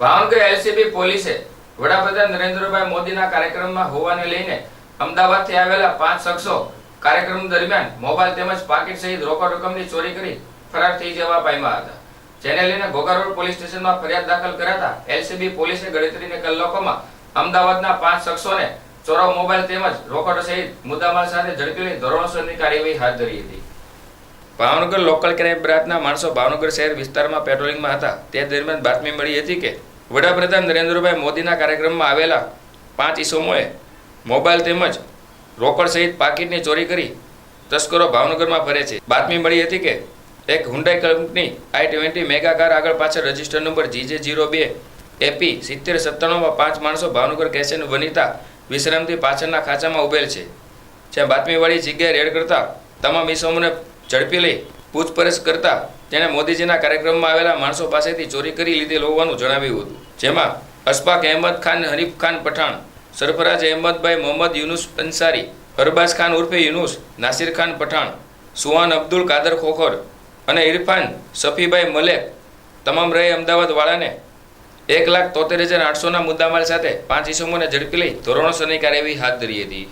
Bhavnagar LCB પોલીસે વડાપ્રધાન નરેન્દ્રભાઈ મોદીના કાર્યક્રમમાં હોવાને લઈને અમદાવાદથી આવેલા પાંચ શખ્સો કાર્યક્રમ દરમિયાન મોબાઈલ તેમજ પાકીટ સહિત રોકડ રકમની ચોરી કરી ફરાર થઈ જવા પામ્યા હતા. જેને લઈને ઘોઘા રોડ પોલીસ સ્ટેશનમાં ફરિયાદ દાખલ કરાતા એલસીબી પોલીસે ગણતરીને કલાકોમાં અમદાવાદના પાંચ શખ્સોને ચોરાવ મોબાઈલ તેમજ રોકડ સહિત મુદ્દામાલ સાથે ઝડપી લઈ ધોરણસરની કાર્યવાહી હાથ ધરી હતી. ભાવનગર લોકલ ક્રાઇમ બ્રાન્ચના માણસો ભાવનગર શહેર વિસ્તારમાં પેટ્રોલિંગમાં હતા. તે દરમિયાન બાતમી મળી હતી કે, વડાપ્રધાન નરેન્દ્રભાઈ મોદીના કાર્યક્રમમાં આવેલા પાંચ ઈસમોએ મોબાઈલ તેમજ રોકડ સહિત પાકીટની ચોરી કરી તસ્કરો ભાવનગરમાં ફરે છે. બાતમી મળી હતી કે, એક Hyundai company i twenty mega car આગળ પાછળ રજિસ્ટર નંબર જીજે જીરો બે એપી સિત્તેર સત્તાણુંમાં પાંચ માણસો ભાવનગર કેસેન વનિતા વિશ્રામથી પાછળના ખાંચામાં ઉભેલ છે. જ્યાં બાતમીવાળી જગ્યાએ રેડ કરતા તમામ ઈસમોને ઝડપી લઈ પૂછપરછ કરતા તેણે મોદીજીના કાર્યક્રમમાં આવેલા માણસો પાસેથી ચોરી કરી લીધેલ હોવાનું જણાવ્યું હતું. જેમાં અશફાક અહેમદ ખાન, હરીફ ખાન પઠાણ, સરફરાજ અહેમદભાઈ, મોહમ્મદ યુનુસ અંસારી, અરબાઝ ખાન ઉર્ફે યુનુસ, નાસિર ખાન પઠાણ, સુહાન અબ્દુલ કાદર ખોખર અને ઇરફાન સફીભાઈ મલેક, તમામ રહે અમદાવાદ વાળાને એક લાખ તોતેર હજાર આઠસોના મુદ્દામાલ સાથે પાંચ ઇસમોને ઝડપી લઈ ધોરણોસરની કાર્યવાહી હાથ ધરી હતી.